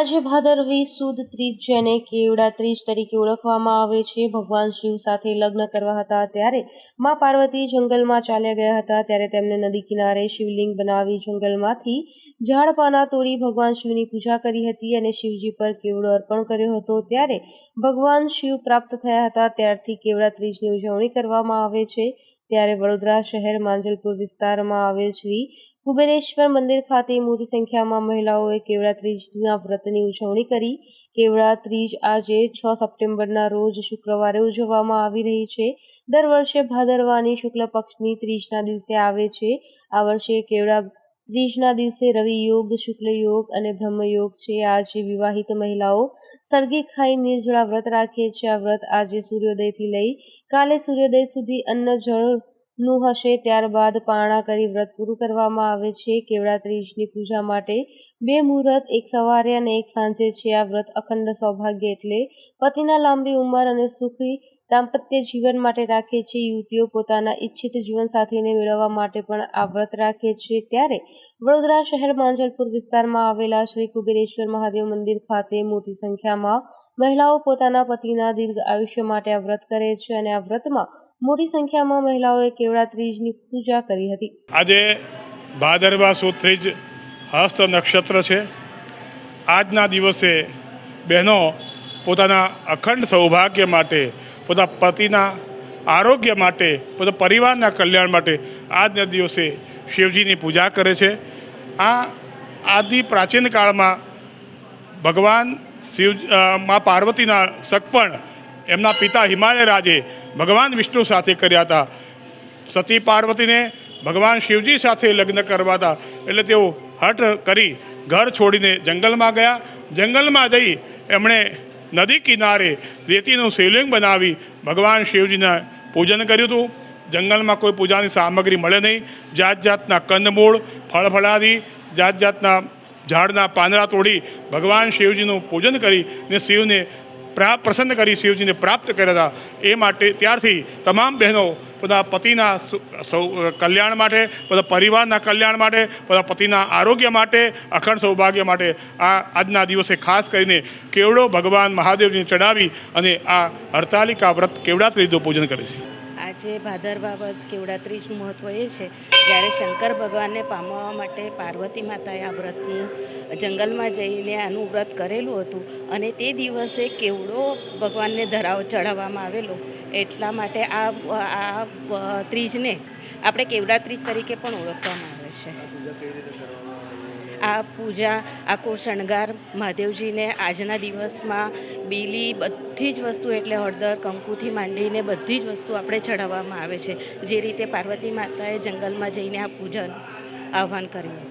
આજે ભાદરવી સુદ ત્રીજ જેને કેવડા ત્રીજ તરીકે ઓળખવામાં આવે છે. ભગવાન શિવ સાથે લગ્ન કરવા હતા ત્યારે મા પાર્વતી જંગલમાં ચાલ્યા ગયા હતા. ત્યારે તેમને નદી કિનારે શિવલિંગ બનાવી જંગલમાંથી ઝાડ પાના તોડી ભગવાન શિવની પૂજા કરી હતી અને શિવજી પર કેવડો અર્પણ કર્યો હતો. ત્યારે ભગવાન શિવ પ્રાપ્ત થયા હતા. ત્યારથી કેવડા ત્રીજની ઉજવણી કરવામાં આવે છે. ત્યારે વડોદરા શહેર માંજલપુર વિસ્તારમાં આવેલ શ્રી કુબેરેશ્વર મંદિર ખાતે મોટી સંખ્યામાં મહિલાઓએ કેવડા ત્રીજના વ્રતની ઉજવણી કરી. કેવડા ત્રીજ આજે છ સપ્ટેમ્બરના રોજ શુક્રવારે ઉજવવામાં આવી રહી છે. દર વર્ષે ભાદરવાની શુક્લ પક્ષની ત્રીજના દિવસે આવે છે. આ વર્ષે કેવડા ત્રીજના દિવસે રવિ યોગ, શુક્લ યોગ અને બ્રહ્મયોગ છે. આજે વિવાહિત મહિલાઓ સરગી ખાઈ નિર્જળા વ્રત રાખે છે. આ વ્રત આજે સૂર્યોદયથી લઈ કાલે સૂર્યોદય સુધી અન્ન જળનું હશે ત્યારબાદ પારણા કરી વ્રત પૂરું કરવામાં આવે છે. કેવડા ત્રીજની પૂજા માટે બે મુહૂર્ત, એક સવારે અને એક સાંજે છે આ વ્રત અખંડ સૌભાગ્ય એટલે. પતિના લાંબી ઉંમર અને સુખી દાંપત્ય જીવન માટે રાખે છે. યુવતીઓ પોતાના ઈચ્છિત જીવનસાથીને મેળવવા માટે પણ આ વ્રત રાખે છે. ત્યારે વડોદરા શહેર માંજલપુર વિસ્તારમાં આવેલા શ્રી કુબેરેશ્વર મહાદેવ મંદિર ખાતે મોટી સંખ્યામાં મહિલાઓ પોતાના પતિના દીર્ઘ આયુષ્ય માટે આ વ્રત કરે છે અને આ વ્રતમાં મોટી સંખ્યામાં મહિલાઓએ કેવડા ત્રીજની પૂજા કરી હતી. આજે ભાદરવા સુદ ત્રીજ હસ્ત નક્ષત્ર છે. આજના દિવસે બહેનો પોતાના અખંડ સૌભાગ્ય માટે, પોતા પતિના આરોગ્ય માટે, પોતા પરિવારના કલ્યાણ માટે આજના દિવસે શિવજીની પૂજા કરે છે. આ આદિ પ્રાચીન કાળમાં ભગવાન શિવ મા પાર્વતીના સગપણ એમના પિતા હિમાલય રાજે ભગવાન વિષ્ણુ સાથે કર્યા હતા. સતી પાર્વતીને ભગવાન શિવજી સાથે લગ્ન કરવા હતા. એટલે તેઓ હઠ કરી ઘર છોડીને જંગલમાં ગયા. જંગલમાં જઈ એમણે નદી કિનારે રેતીનું શિવલિંગ બનાવી ભગવાન શિવજીના પૂજન કર્યું હતું. જંગલમાં કોઈ પૂજાની સામગ્રી મળે નહીં. જાત જાતના કંદમૂળ, ફળફળાદી જાત જાતના ઝાડના પાંદડા તોડી ભગવાન શિવજીનું પૂજન કરી ને શિવને પ્રસન્ન કરી શિવજીને પ્રાપ્ત કર્યા હતા. એ માટે ત્યારથી તમામ બહેનો બધા પતિના સુ- કલ્યાણ માટે, બધા પરિવારના કલ્યાણ માટે, બધા પતિના આરોગ્ય માટે, અખંડ સૌભાગ્ય માટે આ આજના દિવસે ખાસ કરીને કેવડો ભગવાન મહાદેવજીને ચડાવી અને આ હડતાલિકા વ્રત કેવડા ત્રીજનું પૂજન કરે છે. આજે ભાદરવા વદ કેવડા મહત્ત્વ એ છે, જ્યારે શંકર ભગવાનને પામવા માટે પાર્વતી માતાએ આ વ્રતનું જંગલમાં જઈને આનું વ્રત કરેલું હતું અને તે દિવસે કેવડો ભગવાનને ધરાવ ચડાવવામાં આવેલો, એટલા માટે આ આ ત્રીજને આપણે કેવડા ત્રીજ તરીકે પણ ઓળખવામાં આવે છે. આ પૂજા આખો શણગાર મહાદેવજીને આજના દિવસમાં બીલી બધી જ વસ્તુ એટલે હળદર, કંકુથી માંડીને બધી જ વસ્તુ આપણે ચઢાવવામાં આવે છે. જે રીતે પાર્વતી માતાએ જંગલમાં જઈને આ પૂજન આહ્વાન કર્યું.